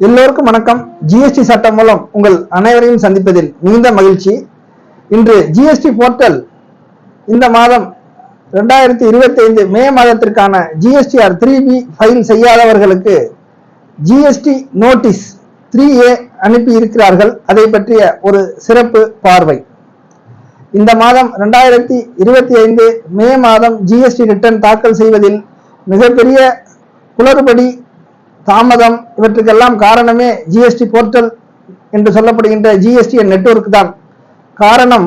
எல்லோருக்கும் வணக்கம். ஜிஎஸ்டி சட்டம் மூலம் உங்கள் அனைவரையும் சந்திப்பதில் மிகுந்த மகிழ்ச்சி. இன்று ஜிஎஸ்டி போர்ட்டல் இந்த மாதம் ரெண்டாயிரத்தி இருபத்தி ஐந்து மே மாதத்திற்கான ஜிஎஸ்டிஆர் த்ரீ பி ஃபைல் செய்யாதவர்களுக்கு ஜிஎஸ்டி நோட்டீஸ் த்ரீ ஏ அனுப்பி இருக்கிறார்கள் அதை பற்றிய ஒரு சிறப்பு பார்வை. இந்த மாதம் ரெண்டாயிரத்தி இருபத்தி ஐந்து மே மாதம் ஜிஎஸ்டி ரிட்டர்ன் தாக்கல் செய்வதில் மிகப்பெரிய குளறுபடி தாமதம் இவற்றுக்கெல்லாம் காரணமே ஜிஎஸ்டி போர்ட்டல் என்று சொல்லப்படுகின்ற ஜிஎஸ்டி நெட்வொர்க் தான். காரணம்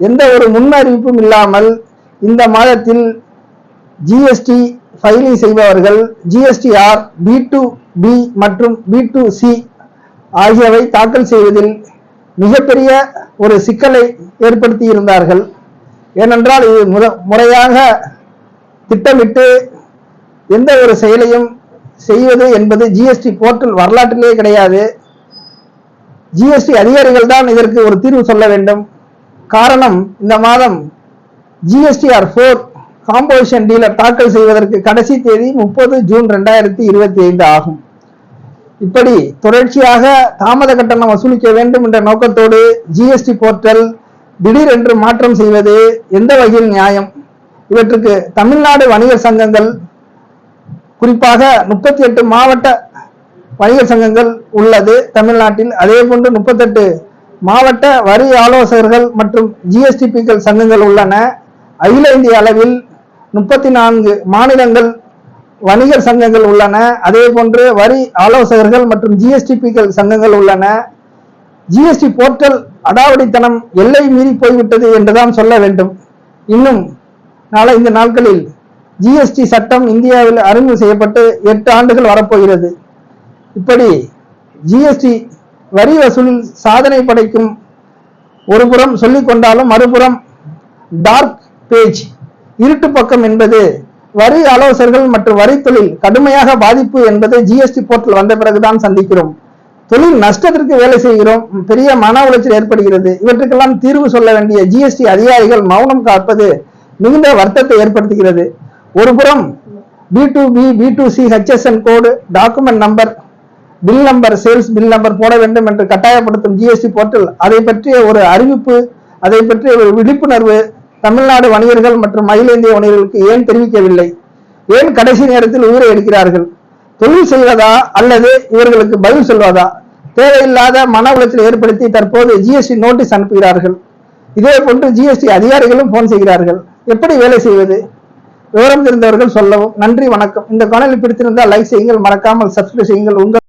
எந்த ஒரு முன்னறிவிப்பும் இல்லாமல் இந்த மாதத்தில் ஜிஎஸ்டி ஃபைலிங் செய்பவர்கள் ஜிஎஸ்டிஆர் பி டு பி மற்றும் பி டு சி ஆகியவை தாக்கல் செய்வதில் மிகப்பெரிய ஒரு சிக்கலை ஏற்படுத்தி இருந்தார்கள். ஏனென்றால் இது முறையாக திட்டமிட்டு எந்த ஒரு செயலையும் செய்வது என்பது ஜிஎஸ்டி போர்ட்டல் வரலாற்றிலேயே கிடையாது. ஜிஎஸ்டி அதிகாரிகள் தான் இதற்கு ஒரு தீர்வு சொல்ல வேண்டும். காரணம் இந்த மாதம் ஜிஎஸ்டிஆர் ஃபோர் காம்போசிஷன் டீலர் தாக்கல் செய்வதற்கு கடைசி தேதி முப்பது ஜூன் ரெண்டாயிரத்தி இருபத்தி ஐந்து ஆகும். இப்படி தொடர்ச்சியாக தாமத கட்டணம் வசூலிக்க வேண்டும் என்ற நோக்கத்தோடு ஜிஎஸ்டி போர்ட்டல் திடீரென்று மாற்றம் செய்வது எந்த வகையில் நியாயம்? இவற்றுக்கு தமிழ்நாடு வணிகர் சங்கங்கள் குறிப்பாக முப்பத்தி எட்டு மாவட்ட வணிகர் சங்கங்கள் உள்ளது தமிழ்நாட்டில். அதே போன்று முப்பத்தெட்டு மாவட்ட வரி ஆலோசகர்கள் மற்றும் ஜிஎஸ்டிபிக்கள் சங்கங்கள் உள்ளன. அகில இந்திய அளவில் முப்பத்தி நான்கு மாநிலங்கள் வணிகர் சங்கங்கள் உள்ளன. அதே போன்று வரி ஆலோசகர்கள் மற்றும் ஜிஎஸ்டிபிக்கள் சங்கங்கள் உள்ளன. ஜிஎஸ்டி போர்ட்டல் அடாவடித்தனம் எல்லை மீறி போய்விட்டது என்றுதான் சொல்ல வேண்டும். இன்னும் நாளை இந்த நாட்களில் ஜிஎஸ்டி சட்டம் இந்தியாவில் அறிமுகம் செய்யப்பட்டு எட்டு ஆண்டுகள் வரப்போகிறது. இப்படி ஜிஎஸ்டி வரி வசூலில் சாதனை படைக்கும் ஒரு புறம் சொல்லிக் கொண்டாலும் மறுபுறம் டார்க் பேஜ் இருட்டு பக்கம் என்பது வரி ஆலோசகர்கள் மற்றும் வரி தொழில் கடுமையாக பாதிப்பு என்பதை ஜிஎஸ்டி போர்ட்டல் வந்த பிறகுதான் சந்திக்கிறோம். தொழில் நஷ்டத்திற்கு வேலை செய்கிறோம். பெரிய மன உளைச்சல் ஏற்படுகிறது. இவற்றுக்கெல்லாம் தீர்வு சொல்ல வேண்டிய ஜிஎஸ்டி அதிகாரிகள் மௌனம் காப்பது மிகுந்த வருத்தத்தை ஏற்படுத்துகிறது. ஒரு புறம் B to B B to C HSN code document number bill number sales bill number போட வேண்டும் என்று கட்டாயப்படுத்தும் ஜிஎஸ்டி போர்ட்டல் அதை பற்றிய ஒரு அறிவிப்பு அதை பற்றிய ஒரு விழிப்புணர்வு தமிழ்நாடு வணிகர்கள் மற்றும் அகில இந்திய வணிகர்களுக்கு ஏன் தெரிவிக்கவில்லை? ஏன் கடைசி நேரத்தில் உயிரை எடுக்கிறார்கள்? தொழில் செய்வதா அல்லது இவர்களுக்கு பதில் சொல்வதா? தேவையில்லாத மன உளைச்சலை ஏற்படுத்தி தற்போது ஜிஎஸ்டி நோட்டீஸ் அனுப்புகிறார்கள். இதே போன்று ஜிஎஸ்டி அதிகாரிகளும் போன் செய்கிறார்கள். எப்படி வேலை செய்வது? விவரம் தெரிந்தவர்கள் சொல்லவும் நன்றி வணக்கம். இந்த காணொலி பிடித்திருந்தால் லைக் செய்யுங்கள் மறக்காமல் சப்ஸ்கிரைப் செய்யுங்கள். உங்கள்